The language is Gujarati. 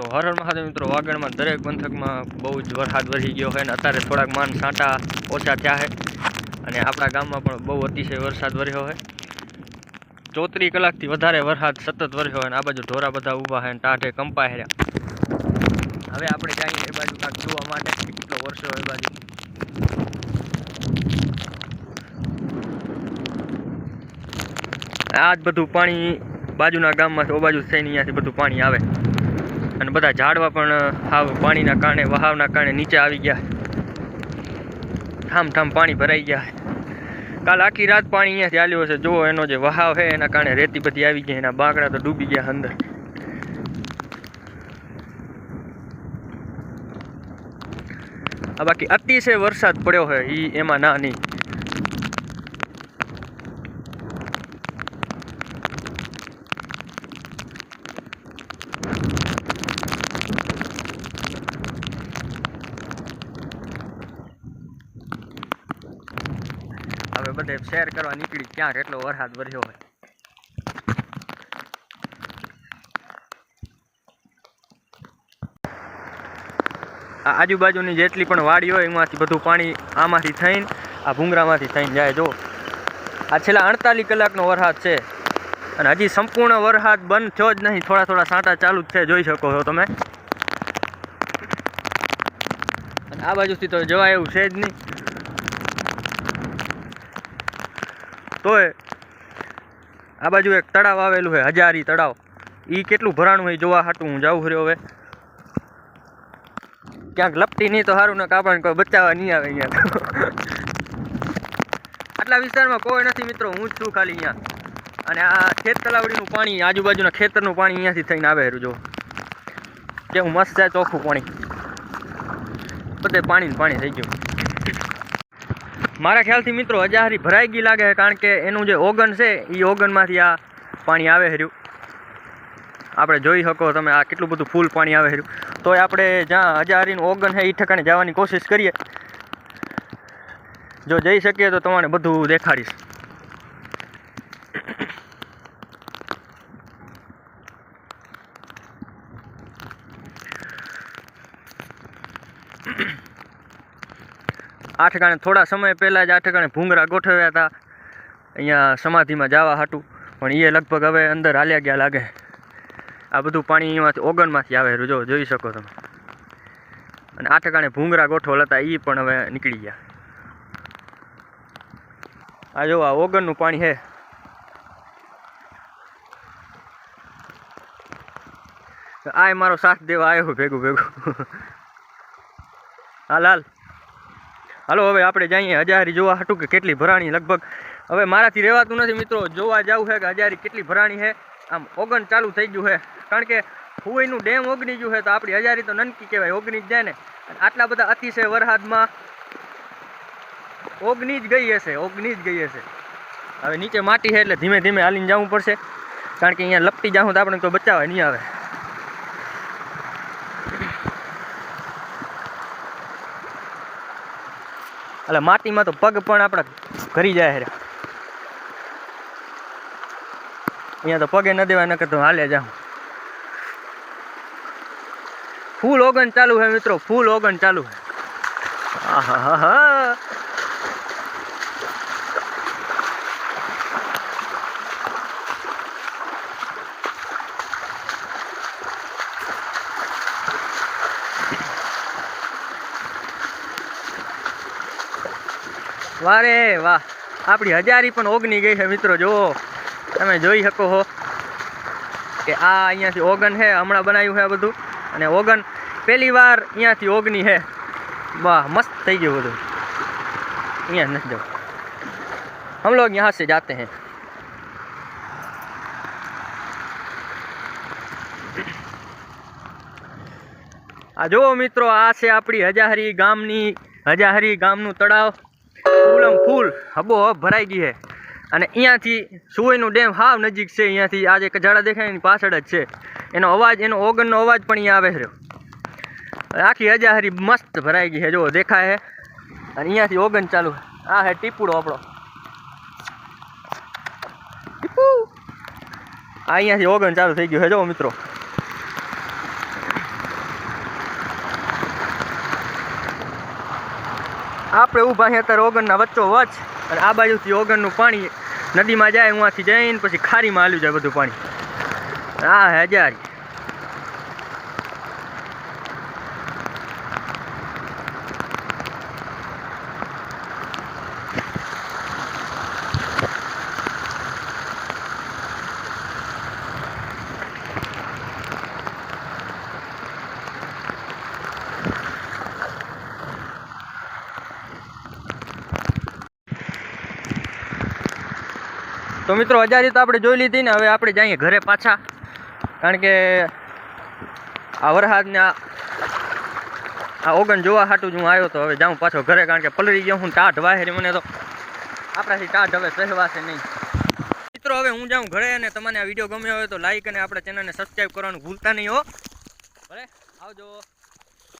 તો હર હર મહાદેવ મિત્રો, વાગડમાં દરેક પંથકમાં બહુ જ વરસાદ વરસી ગયો હોય અને અત્યારે થોડાક માન છાંટા ઓછા થયા છે અને આપણા ગામમાં પણ બહુ અતિશય વરસાદ વર્યો છે. ચોત્રીસ કલાકથી વધારે વરસાદ સતત વર્યો અને આ બાજુ ઢોરા બધા ઊભા હોય અને ટાઢે કંપાય રહ્યા. હવે આપણે જઈએ એ બાજુ કાંક જોવા માટે કેટલો વરસ્યો એ બાજુ. આ જ બધું પાણી બાજુના ગામમાંથી ઓ બાજુ થઈને અહીંયાથી બધું પાણી આવે. અને બધા ઝાડવા પણ હાવ પાણીના કારણે, વહાવના કારણે નીચે આવી ગયા. ઠામ ઠામ પાણી ભરાઈ ગયા. કાલ આખી રાત પાણી અહીંયા ચાલ્યું હશે. જુઓ, એનો જે વહાવ છે, એના કારણે રેતી બધી આવી ગઈ, એના બાંકડા તો ડૂબી ગયા અંદર. આ બાકી અતિશય વરસાદ પડ્યો છે એ એમાં ના નહીં. હવે બધે શેર કરવા નીકળી ક્યાં કેટલો વરસાદ વર્યો હોય. આજુબાજુની જેટલી પણ વાડી હોય એમાંથી બધું પાણી આમાંથી થઈને, આ ભૂંગરામાંથી થઈને જાય. જો, આ છેલ્લા અડતાલીસ કલાકનો વરસાદ છે અને હજી સંપૂર્ણ વરસાદ બંધ થયો જ નહીં. થોડા થોડા સાંટા ચાલુ જ છે, જોઈ શકો છો તમે. અને આ બાજુથી તો જવાય એવું છે જ નહીં. તોય આ બાજુ એક તળાવ આવેલું છે, હજારી તળાવ. એ કેટલું ભરાણું હોય જોવા હાટું હું જાઉં રહ્યો હવે. ક્યાંક લપટી નહીં તો સારું ને કાપણ કોઈ બચાવવા નહીં આવે અહીંયા. આટલા વિસ્તારમાં કોઈ નથી મિત્રો, હું જ છું ખાલી અહીંયા. અને આ ખેત તલાવડીનું પાણી, આજુબાજુના ખેતરનું પાણી અહીંયાથી થઈને આવે જો કેવું મસ્ત છે, ચોખ્ખું પાણી. બધે પાણી પાણી થઈ ગયું. મારા ખ્યાલથી મિત્રો હજારી ભરાઈ ગઈ લાગે છે કારણ કે એનું જે ઓગન છે એ ઓગનમાંથી આ પાણી આવે હર્યું. આપણે જોઈ શકો તમે આ કેટલું બધું ફૂલ પાણી આવે હર્યું. તો આપણે જ્યાં હજારીનું ઓગન છે એ ઠેકાણે જવાની કોશિશ કરીએ. જો જઈ શકીએ તો તમારે બધું દેખાડીશ. આ ઠેકાણે થોડા સમય પહેલાં જ આ ઠેકાણે ભૂંગરા ગોઠવ્યા હતા. અહીંયા સમાધિમાં જવા હાટું. પણ એ લગભગ હવે અંદર હાલ્યા ગયા લાગે. આ બધું પાણી એમાંથી ઓગણમાંથી આવે જો, જોઈ શકો તમે. અને આ ઠેકાણે ભૂંગરા ગોઠવલ હતા એ પણ હવે નીકળી ગયા. આ જો, આ ઓગણનું પાણી છે. આ મારો સાથ દેવા આવ્યો, ભેગું ભેગું. હાલ હાલ. હાલો, હવે આપણે જઈએ હજારી જોવા હતું કે કેટલી ભરાણી લગભગ. હવે મારાથી રહેવાતું નથી મિત્રો, જોવા જવું છે કે હજારી કેટલી ભરાણી છે? આમ ઓગણ ચાલુ થઈ ગયું છે. કારણ કે હુઈનું ડેમ ઓગની ગયું છે, તો આપણી હજારી તો નનકી કહેવાય ઓગની જ જાય ને. આટલા બધા અતિશય વરસાદમાં ઓગની જ ગઈ હશે ઓગની જ ગઈ હશે. હવે નીચે માટી છે એટલે ધીમે ધીમે હાલીને જવું પડશે. કારણ કે અહીંયા લપટી જાઉં તો આપણે કોઈ બચાવવા નહીં આવે. એટલે માટીમાં તો પગ પણ આપણા ઘરી જાય છે અહીંયા તો પગે ન દેવા નકર તો હાલે જાઉં ફૂલ ઓગન ચાલુ હે મિત્રો, ફૂલ ઓગન ચાલુ હે. હા હા આહાહા. વારે વાહ. આપણી હજારી પણ ઓગની ગઈ છે મિત્રો, જુઓ. તમે જોઈ શકો હો કે આ અહીંયાથી ઓગન છે, હમણાં બનાવ્યું છે બધું. અને ઓગન પહેલી વાર અહીંયાથી ઓગની છે. વાહ, મસ્ત થઈ ગયું બધું. અહીંયા નથી જાઓ હમ લોગ યહાં સે જાતે હે. આ જુઓ મિત્રો, આ છે આપણી હજાહરી ગામની હજાહરી ગામનું તળાવ. ફૂલમ ફૂલ હબો હબ ભરાઈ ગઈ છે અને અહીંયાથી સુવઈનું ડેમ હાવ નજીક છે. અહીંયાથી આ જે કજાડા દેખાય એની પાછળ જ છે. એનો અવાજ, એનો ઓગનનો અવાજ પણ અહીંયા આવે છે. આખી હજારી મસ્ત ભરાઈ ગઈ છે જો દેખાય છે અને અહીંયાથી ઓગન ચાલુ આ હે ટીપુડો આપણો. ટીપુ. આ અહીંયાથી ઓગન ચાલુ થઈ ગયું છે જો મિત્રો. આપણે ઊભા છીએ અત્યારે ઓગણના વચ્ચો વચ અને આ બાજુથી ઓગણનું પાણી નદીમાં જાય ઉहाँથી જઈને પછી ખારીમાં હાલ્યું જાય બધું પાણી. આ હજારી તો મિત્રો, હજારી તો આપણે જોઈ લીધી ને, હવે આપણે જઈએ ઘરે પાછા. કારણ કે આ વરસાદને આ ઓગણ જોવા હાટું જ હું આવ્યો તો હવે જાઉં પાછો ઘરે, કારણ કે પલળી ગયો હું ટાઢ વાહેરી મને તો. આપણાથી ટાઢ હવે સહેવાશે નહીં. મિત્રો, હવે હું જાઉં ઘરે અને તમને આ વીડિયો ગમ્યો હોય તો લાઈક અને આપણા ચેનલને સબસ્ક્રાઈબ કરવાનું ભૂલતા નહીં હો. ભલે, આવજો.